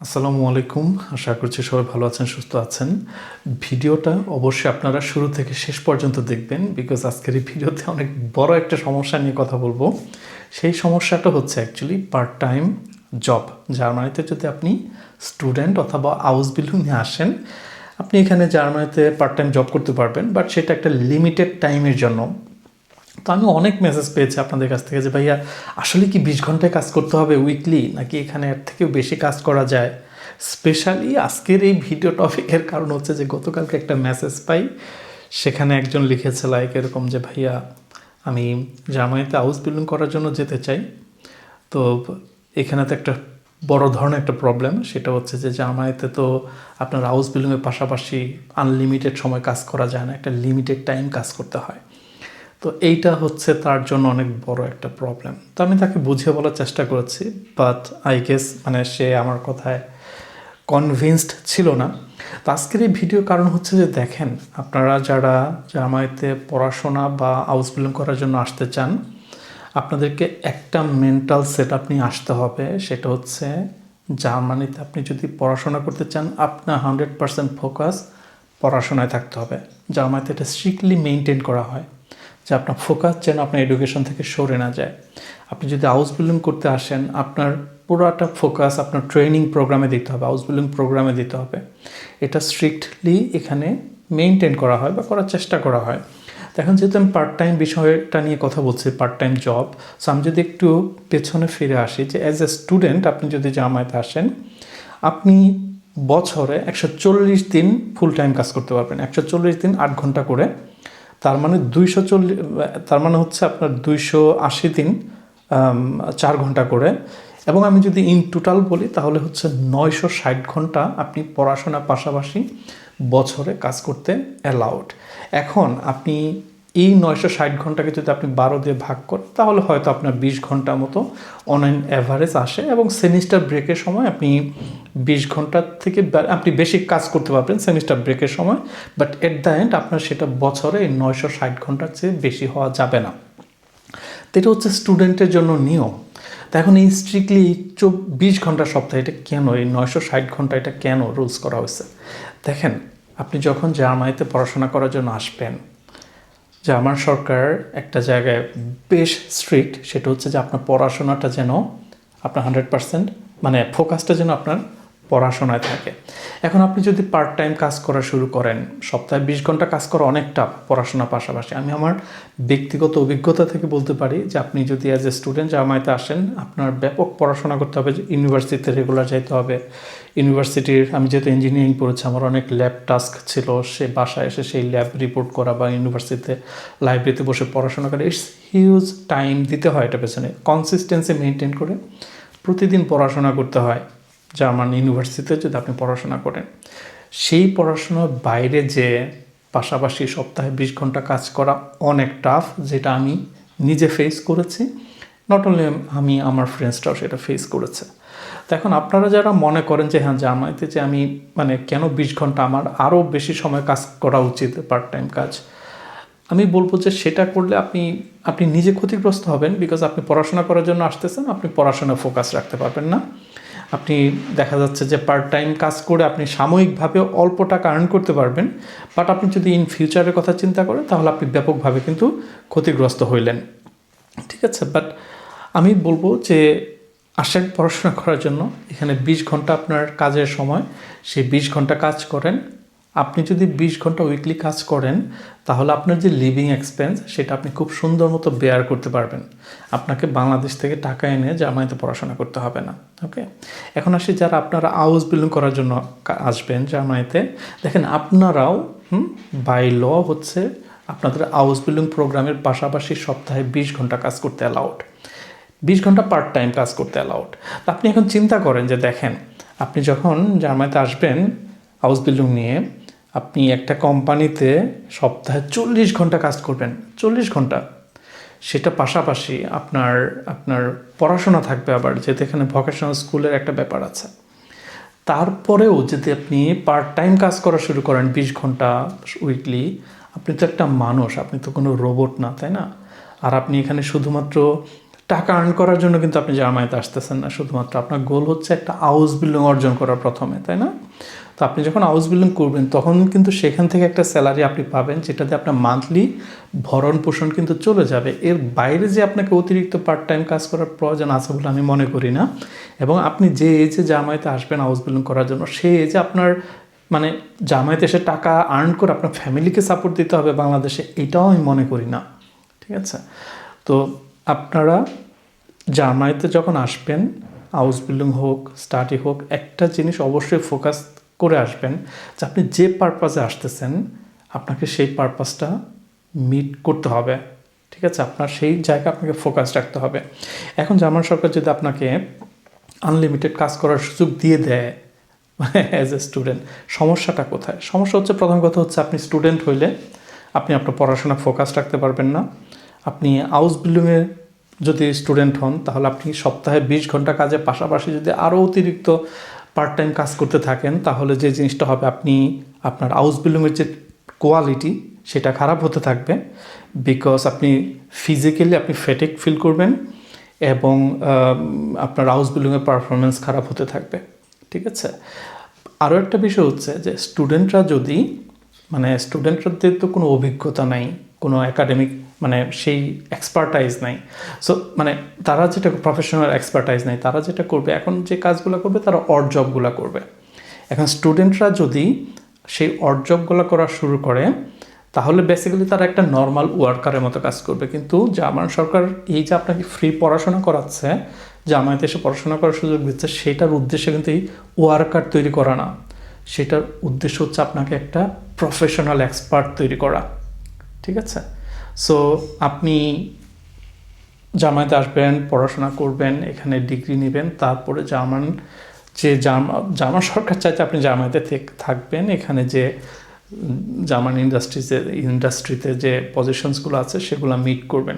আসসালামু আলাইকুম। আশা করছি সবাই ভালো আছেন, সুস্থ আছেন। ভিডিওটা অবশ্যই আপনারা শুরু থেকে শেষ পর্যন্ত দেখবেন বিকজ আজকের এই ভিডিওতে অনেক বড় একটা সমস্যা নিয়ে কথা বলব। সেই সমস্যাটা হচ্ছে অ্যাকচুয়ালি পার্ট টাইম জব জার্মানিতে যদি আপনি স্টুডেন্ট অথবা হাউস বিল্ডিং নিয়ে আসেন, আপনি এখানে জার্মানিতে পার্ট টাইম জব করতে পারবেন বাট সেটা একটা লিমিটেড টাইমের জন্য। তো আমি অনেক মেসেজ পেয়েছি আপনাদের কাছ থেকে যে, ভাইয়া, আসলে কি বিশ ঘন্টায় কাজ করতে হবে উইকলি নাকি এখানে এর থেকেও বেশি কাজ করা যায়? স্পেশালি আজকের এই ভিডিও টপিকের কারণ হচ্ছে যে, গতকালকে একটা মেসেজ পাই। সেখানে একজন লিখেছে লাইক এরকম যে, ভাইয়া, আমি জার্মানিতে হাউস বিল্ডিং করার জন্য যেতে চাই। তো এখানে তো একটা বড় ধরনের একটা প্রবলেম সেটা হচ্ছে যে জার্মানিতে তো আপনার হাউস বিল্ডিংয়ের পাশাপাশি আনলিমিটেড সময় কাজ করা যায় না। একটা লিমিটেড টাইম কাজ করতে হয়। তো এইটা হচ্ছে তার জন্য অনেক বড় একটা প্রবলেম তো আমি তাকে বুঝিয়ে বলার চেষ্টা করেছি বাট আই গেস মানে সে আমার কথায় কনভিনসড ছিল না। তো আজকের এই ভিডিও কারণ হচ্ছে যে দেখেন, আপনারা যারা জার্মানিতে পড়াশোনা বা হাউস বিল্ডিং করার জন্য আসতে চান, আপনাদেরকে একটা মেন্টাল সেট আপনি আসতে হবে। সেটা হচ্ছে জার্মানিতে আপনি যদি পড়াশোনা করতে চান আপনার হান্ড্রেড পার্সেন্ট ফোকাস পড়াশোনায় থাকতে হবে। জার্মানিতে এটা স্ট্রিক্টলি মেনটেন করা হয়। যে আপনার ফোকাস যেন আপনার এডুকেশন থেকে সরে না যায়। আপনি যদি হাউস বিল্ডিং করতে আসেন, আপনার পুরোটা ফোকাস আপনার ট্রেনিং প্রোগ্রামে দিতে হবে, হাউস বিল্ডিং প্রোগ্রামে দিতে হবে। এটা স্ট্রিক্টলি এখানে মেনটেন করা হয় বা করার চেষ্টা করা হয়। এখন যেহেতু আমি পার্ট টাইম বিষয়টা নিয়ে কথা বলছি পার্ট টাইম জব, সো আমি যদি একটু পেছনে ফিরে আসি যে অ্যাজ এ স্টুডেন্ট আপনি যদি জামায়াতে আসেন, আপনি বছরে একশো চল্লিশ দিন ফুল টাইম কাজ করতে পারবেন। একশো চল্লিশ দিন আট ঘণ্টা করে তার মানে দুইশো চল্লিশ তার মানে হচ্ছে আপনার দুইশো আশি দিন চার ঘণ্টা করে। এবং আমি যদি ইন টোটাল বলি, তাহলে হচ্ছে নয়শো ষাট ঘণ্টা আপনি পড়াশোনা পাশাপাশি বছরে কাজ করতে অ্যালাউড এখন আপনি এই নয়শো ষাট ঘন্টাকে যদি আপনি বারো দিয়ে ভাগ করেন, তাহলে হয়তো আপনার বিশ ঘণ্টা মতো অনলাইন অ্যাভারেজ আসে এবং সেমিস্টার ব্রেকের সময় আপনি বিশ ঘণ্টা থেকে আপনি বেশি কাজ করতে পারবেন সেমিস্টার ব্রেকের সময় বাট এট দ্য এন্ড আপনার সেটা বছরে এই নয়শো ষাট ঘণ্টার চেয়ে বেশি হওয়া যাবে না। এটা হচ্ছে স্টুডেন্টের জন্য নিয়ম। তো এখন এই স্ট্রিক্টলি চব্বিশ ঘণ্টা সপ্তাহে এটা কেন, এই নয়শো ষাট ঘণ্টা এটা কেন রুলস করা হয়েছে? দেখেন, আপনি যখন জার্মানিতে পড়াশোনা করার জন্য আসবেন জার্মান সরকার একটা জায়গায় বেশ স্ট্রিক্ট সেটা হচ্ছে যে আপনার পড়াশোনাটা যেন আপনার হান্ড্রেড পার্সেন্ট মানে ফোকাসটা যেন আপনার পড়াশোনায় থাকে। এখন আপনি যদি পার্ট টাইম কাজ করা শুরু করেন, সপ্তাহে বিশ ঘণ্টা কাজ করা অনেকটা পড়াশোনার পাশাপাশি। আমি আমার ব্যক্তিগত অভিজ্ঞতা থেকে বলতে পারি যে, আপনি যদি অ্যাজ এ স্টুডেন্ট জামাইতে আসেন, আপনার ব্যাপক পড়াশোনা করতে হবে ইউনিভার্সিটিতে রেগুলার যাইতে হবে। ইউনিভার্সিটির আমি যেহেতু ইঞ্জিনিয়ারিং পড়েছি, আমার অনেক ল্যাব টাস্ক ছিল, সে বাসায় এসে সেই ল্যাব রিপোর্ট করা বা ইউনিভার্সিটিতে লাইব্রেরিতে বসে পড়াশোনা করা ইটস হিউজ টাইম দিতে হয় এটা পেছনে। কনসিস্টেন্সি মেনটেন করে প্রতিদিন পড়াশোনা করতে হয়। জার্মান ইউনিভার্সিটিতে যদি আপনি পড়াশোনা করেন, সেই পড়াশোনার বাইরে যে পাশাপাশি সপ্তাহে বিশ ঘণ্টা কাজ করা অনেক টাফ যেটা আমি নিজে ফেস করেছি। নট অনলি আমি, আমার ফ্রেন্ডসটাও সেটা ফেস করেছে। তো এখন আপনারা যারা মনে করেন যে হ্যাঁ জার্মানিতে যে আমি মানে কেন বিশ ঘণ্টা আমার আরও বেশি সময় কাজ করা উচিত পার্ট টাইম কাজ? আমি বলব যে, সেটা করলে আপনি আপনি নিজে ক্ষতিগ্রস্ত হবেন বিকজ আপনি পড়াশোনা করার জন্য আসতেছেন, আপনি পড়াশোনায় ফোকাস রাখতে পারবেন না। আপনি দেখা যাচ্ছে যে পার্ট টাইম কাজ করে আপনি সাময়িকভাবে অল্প টাকা আর্ন করতে পারবেন বাট আপনি যদি ইন ফিউচারের কথা চিন্তা করেন, তাহলে আপনি ব্যাপকভাবে কিন্তু ক্ষতিগ্রস্ত হইলেন। ঠিক আছে? বাট আমি বলব যে আসেন পড়াশোনা করার জন্য এখানে বিশ ঘণ্টা আপনার কাজের সময়, সেই বিশ ঘণ্টা কাজ করেন। আপনি যদি বিশ ঘণ্টা উইকলি কাজ করেন, তাহলে আপনার যে লিভিং এক্সপেন্স সেটা আপনি খুব সুন্দর মতো বেয়ার করতে পারবেন। আপনাকে বাংলাদেশ থেকে টাকা এনে জামাইতে পড়াশোনা করতে হবে না ওকে এখন আসি যারা আপনারা হাউস বিল্ডিং করার জন্য আসবেন জার্মানিতে দেখেন, আপনারাও, হুম বাই ল হচ্ছে আপনাদের হাউস বিল্ডিং প্রোগ্রামের পাশাপাশি সপ্তাহে বিশ ঘণ্টা কাজ করতে অ্যালাউড বিশ ঘণ্টা পার্ট টাইম কাজ করতে অ্যালাউড আপনি এখন চিন্তা করেন যে, দেখেন, আপনি যখন জার্মানিতে আসবেন হাউস বিল্ডিং নিয়ে আপনি একটা কোম্পানিতে সপ্তাহে চল্লিশ ঘণ্টা কাজ করবেন, চল্লিশ ঘণ্টা। সেটা পাশাপাশি আপনার আপনার পড়াশোনা থাকবে আবার, যেহেতু এখানে ভোকেশনাল স্কুলের একটা ব্যাপার আছে। তারপরেও যদি আপনি পার্ট টাইম কাজ করা শুরু করেন, বিশ ঘণ্টা উইকলি আপনি তো একটা মানুষ, আপনি তো কোনো রোবট না, তাই না? আর আপনি এখানে শুধুমাত্র টাকা আর্ন করার জন্য কিন্তু আপনি জার্মানিতে আসতেছেন না, শুধুমাত্র আপনার গোল হচ্ছে একটা হাউস বিল্ডিং অর্জন করা প্রথমে, তাই না? তো আপনি যখন হাউস বিল্ডিং করবেন, তখন কিন্তু সেখান থেকে একটা স্যালারি আপনি পাবেন, যেটাতে আপনার মান্থলি ভরণ পোষণ কিন্তু চলে যাবে। এর বাইরে যে আপনাকে অতিরিক্ত পার্ট টাইম কাজ করার প্রয়োজন আছে বলে আমি মনে করি না। এবং আপনি যে এজে জামাইতে আসবেন হাউস বিল্ডিং করার জন্য, সেই এজে আপনার মানে জামাইতে এসে টাকা আর্ন করে আপনার ফ্যামিলিকে সাপোর্ট দিতে হবে বাংলাদেশে, এটাও আমি মনে করি না। ঠিক আছে? তো আপনারা জার্মানিতে যখন আসবেন হাউস বিল্ডিং হোক স্টাডি হোক, একটা জিনিস অবশ্যই ফোকাস করে আসবেন যে আপনি যে পারপাসে আসতেছেন, আপনাকে সেই পারপাসটা মিট করতে হবে। ঠিক আছে? আপনার সেই জায়গায় আপনাকে ফোকাস রাখতে হবে। এখন জার্মান সরকার যদি আপনাকে আনলিমিটেড কাজ করার সুযোগ দিয়ে দেয় অ্যাজ এ স্টুডেন্ট সমস্যাটা কোথায়? সমস্যা হচ্ছে প্রথম কথা হচ্ছে আপনি স্টুডেন্ট হইলে আপনি আপনার পড়াশোনা ফোকাস রাখতে পারবেন না। আপনি হাউস বিল্ডিংয়ে যদি স্টুডেন্ট হন, তাহলে আপনি সপ্তাহে বিশ ঘণ্টা কাজের পাশাপাশি যদি আরও অতিরিক্ত পার্ট টাইম কাজ করতে থাকেন, তাহলে যে জিনিসটা হবে আপনি আপনার হাউস বিল্ডিংয়ের যে কোয়ালিটি সেটা খারাপ হতে থাকবে বিকজ আপনি ফিজিক্যালি আপনি ফেটিক ফিল করবেন এবং আপনার হাউস বিল্ডিংয়ের পারফরমেন্স খারাপ হতে থাকবে, ঠিক আছে? আরও একটা বিষয় হচ্ছে যে স্টুডেন্টরা যদি মানে স্টুডেন্টদের তো কোনো অভিজ্ঞতা নাই, কোনো একাডেমিক মানে সেই এক্সপার্টাইজ নাই। সো মানে তারা যেটা প্রফেশনাল এক্সপার্টাইজ নাই, তারা যেটা করবে, এখন যে কাজগুলো করবে, তারা অড জবগুলো করবে। এখন স্টুডেন্টরা যদি সেই অড জবগুলো করা শুরু করে, তাহলে বেসিক্যালি তারা একটা নর্মাল ওয়ার্কারের মতো কাজ করবে। কিন্তু জার্মান সরকার এই যে আপনাকে ফ্রি পড়াশোনা করাচ্ছে জামায়াতে এসে পড়াশোনা করার সুযোগ দিচ্ছে, সেটার উদ্দেশ্যে কিন্তু এই ওয়ার্কার তৈরি করা না। সেটার উদ্দেশ্য হচ্ছে আপনাকে একটা প্রফেশনাল এক্সপার্ট তৈরি করা। ঠিক আছে? সো আপনি জামায়াতে আসবেন, পড়াশোনা করবেন, এখানে ডিগ্রি নেবেন, তারপরে জার্মান যে জার্মা জার্মান সরকার চাইতে আপনি থেক- থাকবেন, এখানে যে জার্মান ইন্ডাস্ট্রিতে ইন্ডাস্ট্রিতে যে পজিশনসগুলো আছে, সেগুলো মিট করবেন।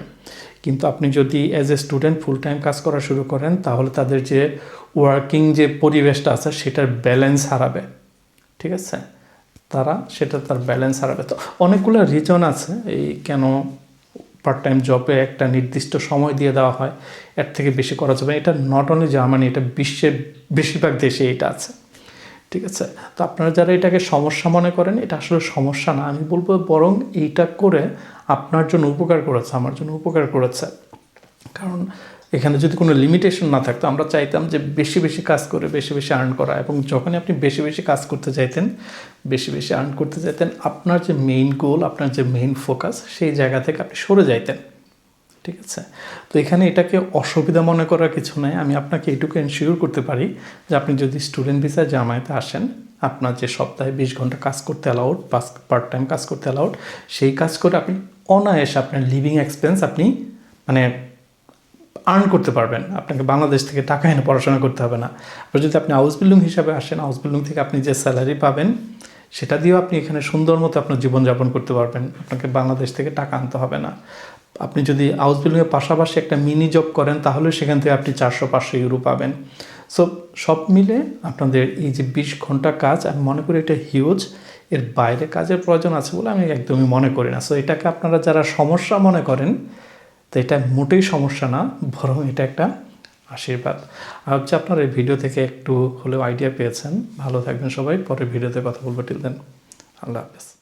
কিন্তু আপনি যদি as a student full time কাজ করা শুরু করেন, তাহলে তাদের যে ওয়ার্কিং যে পরিবেশটা আছে, সেটার ব্যালেন্স হারাবে। ঠিক আছে? তারা, সেটা তার ব্যালেন্স হারাবে। তো অনেকগুলো রিজন আছে, এই কেন পার্ট টাইম জবে একটা নির্দিষ্ট সময় দিয়ে দেওয়া হয়, এর থেকে বেশি করা যাবে এটা নট অনলি জার্মানি এটা বিশ্বের বেশিরভাগ দেশে এটা আছে। ঠিক আছে? তো আপনারা যারা এটাকে সমস্যা মনে করেন, এটা আসলে সমস্যা না। আমি বলব বরং এইটা করে আপনার জন্য উপকার করেছে, আমার জন্য উপকার করেছে। কারণ এখানে যদি কোনো লিমিটেশন না থাকতো, আমরা চাইতাম যে বেশি বেশি কাজ করে বেশি বেশি আর্ন করা। এবং যখনই আপনি বেশি বেশি কাজ করতে চাইতেন, বেশি বেশি আর্ন করতে চাইতেন, আপনার যে মেইন গোল আপনার যে মেইন ফোকাস সেই জায়গা থেকে আপনি সরে যাইতেন। ঠিক আছে? তো এখানে এটাকে অসুবিধা মনে করার কিছু নাই। আমি আপনাকে এটুকু এনশিওর করতে পারি যে আপনি যদি স্টুডেন্ট ভিসায় জামায়াতে আসেন, আপনার যে সপ্তাহে বিশ ঘণ্টা কাজ করতে অ্যালাউড পাস পার্ট টাইম কাজ করতে অ্যালাউড সেই কাজ করে আপনি অনায়াসে আপনার লিভিং এক্সপেন্স আপনি মানে আর্ন করতে পারবেন আপনাকে বাংলাদেশ থেকে টাকা এনে পড়াশোনা করতে হবে না। আর যদি আপনি হাউস বিল্ডিং হিসাবে আসেন হাউস বিল্ডিং থেকে আপনি যে স্যালারি পাবেন, সেটা দিয়েও আপনি এখানে সুন্দর মতো আপনার জীবনযাপন করতে পারবেন। আপনাকে বাংলাদেশ থেকে টাকা আনতে হবে না। আপনি যদি হাউস বিল্ডিংয়ের পাশাপাশি একটা মিনি জব করেন, তাহলে সেখান থেকে আপনি চারশো, পাঁচশো ইউরো পাবেন। সো সব মিলে আপনাদের এই যে বিশ ঘণ্টা কাজ, আমি মনে করি এটা হিউজ এর বাইরে কাজের প্রয়োজন আছে বলে আমি একদমই মনে করি না। সো এটাকে আপনারা যারা সমস্যা মনে করেন তো এটা মোটেই সমস্যা না, বরং এটা একটা আশীর্বাদ। আর হচ্ছে আপনার এই ভিডিও থেকে একটু হলেও আইডিয়া পেয়েছেন। ভালো থাকবেন সবাই পরে ভিডিওতে কথা বলব। টিল দেন আল্লাহ হাফেজ।